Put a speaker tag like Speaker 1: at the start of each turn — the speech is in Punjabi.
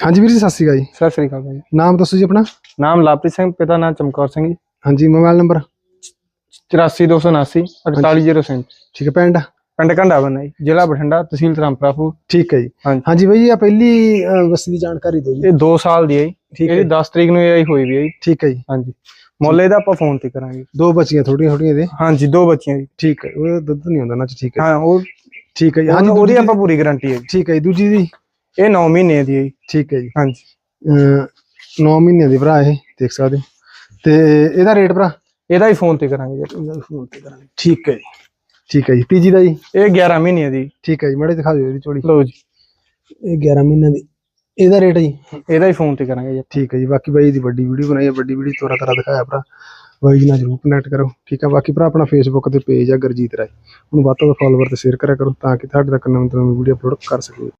Speaker 1: ਹਾਂਜੀ ਵੀਰ ਜੀ ਸਤਿ ਸ਼੍ਰੀ ਅਕਾਲ ਜੀ।
Speaker 2: ਸਤਿ ਸ੍ਰੀ ਅਕਾਲ ਭਾਈ।
Speaker 1: ਨਾਮ ਦੱਸੋ ਜੀ ਆਪਣਾ?
Speaker 2: ਨਾਮ ਲਾਪਰੀ ਸਿੰਘ ਪਿਤਾ ਨਾਮ ਚਮਕੌਰ ਸਿੰਘ ਜੀ।
Speaker 1: ਹਾਂਜੀ ਮੋਬਾਈਲ ਨੰਬਰ?
Speaker 2: 84279 4807
Speaker 1: ਠੀਕ ਹੈ ਪਿੰਡ?
Speaker 2: ਪਿੰਡ ਘੰਡਾ ਬੰਨਾ ਜੀ ਜ਼ਿਲ੍ਹਾ ਬਠਿੰਡਾ ਤਹਿਸੀਲ ਧਰਮਪੁਰਾ
Speaker 1: ਠੀਕ ਹੈ ਜੀ।
Speaker 2: ਹਾਂਜੀ।
Speaker 1: ਹਾਂਜੀ ਬਾਈ ਇਹ ਪਹਿਲੀ ਅਹ, ਬਸਤੀ ਦੀ ਜਾਣਕਾਰੀ ਦਿਓ ਜੀ।
Speaker 2: ਇਹ 2 ਸਾਲ ਦੀ ਹੈ
Speaker 1: ਠੀਕ ਹੈ
Speaker 2: ਇਹਦੀ 10 ਤਰੀਕ ਨੂੰ ਇਹ ਹੋਈ ਵੀ ਹੈ ਜੀ।
Speaker 1: ਠੀਕ ਹੈ ਜੀ।
Speaker 2: ਹਾਂਜੀ। ਮੁੱਲ ਇਹਦਾ ਆਪਾਂ ਫੋਨ ਤੇ ਕਰਾਂਗੇ।
Speaker 1: ਦੋ ਬੱਚੀਆਂ ਥੋੜੀਆਂ ਥੋੜੀਆਂ ਦੇ
Speaker 2: ਹਾਂਜੀ ਦੋ ਬੱਚੀਆਂ ਜੀ।
Speaker 1: ਠੀਕ ਹੈ ਉਹ ਦੁੱਧ ਨਹੀਂ ਹੁੰਦਾ ਨਾ ਠੀਕ ਹੈ।
Speaker 2: ਹਾਂ ਉਹ
Speaker 1: ਠੀਕ ਹੈ ਜੀ।
Speaker 2: ਹਾਂਜੀ ਉਹਦੀ ਆਪਾਂ ਪੂਰੀ ਗਾਰੰਟੀ ਹੈ
Speaker 1: ਠੀਕ ਹੈ ਜੀ ਦੂਜੀ ਦੀ?
Speaker 2: ਇਹ 9 ਮਹੀਨੇ ਦੀ ਹੈ ਜੀ।
Speaker 1: ਠੀਕ ਹੈ ਜੀ।
Speaker 2: ਹਾਂਜੀ।
Speaker 1: 9 ਮਹੀਨਿਆਂ ਦੀ ਭਰਾ ਇਹ ਦੇਖ ਸਕਦੇ ਹੋ। ਤੇ ਇਹਦਾ ਰੇਟ ਭਰਾ?
Speaker 2: ਇਹਦਾ ਹੀ ਫੋਨ ਤੇ ਕਰਾਂਗੇ ਜੀ।
Speaker 1: ਇਹਦਾ ਫੋਨ ਤੇ ਕਰਾਂਗੇ। ਠੀਕ ਹੈ ਜੀ। ਠੀਕ ਹੈ ਜੀ। ਤੀਜੀ ਦਾ ਜੀ?
Speaker 2: ਇਹ 11 ਮਹੀਨੇ ਦੀ।
Speaker 1: ਠੀਕ ਹੈ ਜੀ। ਮੜੇ ਦਿਖਾ ਦਿਓ ਇਹਦੀ ਚੋੜੀ।
Speaker 2: ਲਓ ਜੀ।
Speaker 1: ਇਹ 11 ਮਹੀਨਿਆਂ ਦੀ। ਇਹਦਾ ਰੇਟ ਜੀ?
Speaker 2: ਇਹਦਾ ਹੀ ਫੋਨ ਤੇ ਕਰਾਂਗੇ ਜੀ
Speaker 1: ਠੀਕ ਹੈ ਜੀ। ਬਾਕੀ ਬਾਈ ਦੀ ਵੱਡੀ ਵੀਡੀਓ ਬਣਾਈ ਹੈ। ਵੱਡੀ ਵੀਡੀਓ ਤੋਰਾ ਤਰਾ ਦਿਖਾਇਆ ਭਰਾ। ਬਾਈ ਜੀ ਨਾਲ ਜਰੂਰ ਕਨੈਕਟ ਕਰੋ। ਠੀਕ ਹੈ। ਬਾਕੀ ਭਰਾ ਆਪਣਾ ਫੇਸਬੁੱਕ ਤੇ ਪੇਜ ਆ ਗੁਰਜੀਤ ਰਾਏ। ਉਹਨੂੰ ਵੱਧ ਤੋਂ ਵੱਧ ਫਾਲੋਵਰ ਤੇ ਸ਼ੇਅਰ ਕਰਿਆ ਕਰੋ ਤਾਂ ਕਿ ਤੁਹਾਡੇ ਤੱਕ ਨਵੀਂ ਤੋਂ ਨਵੀਂ ਵੀਡੀਓ ਅਪਲੋਡ ਕਰ ਸਕੀਏ।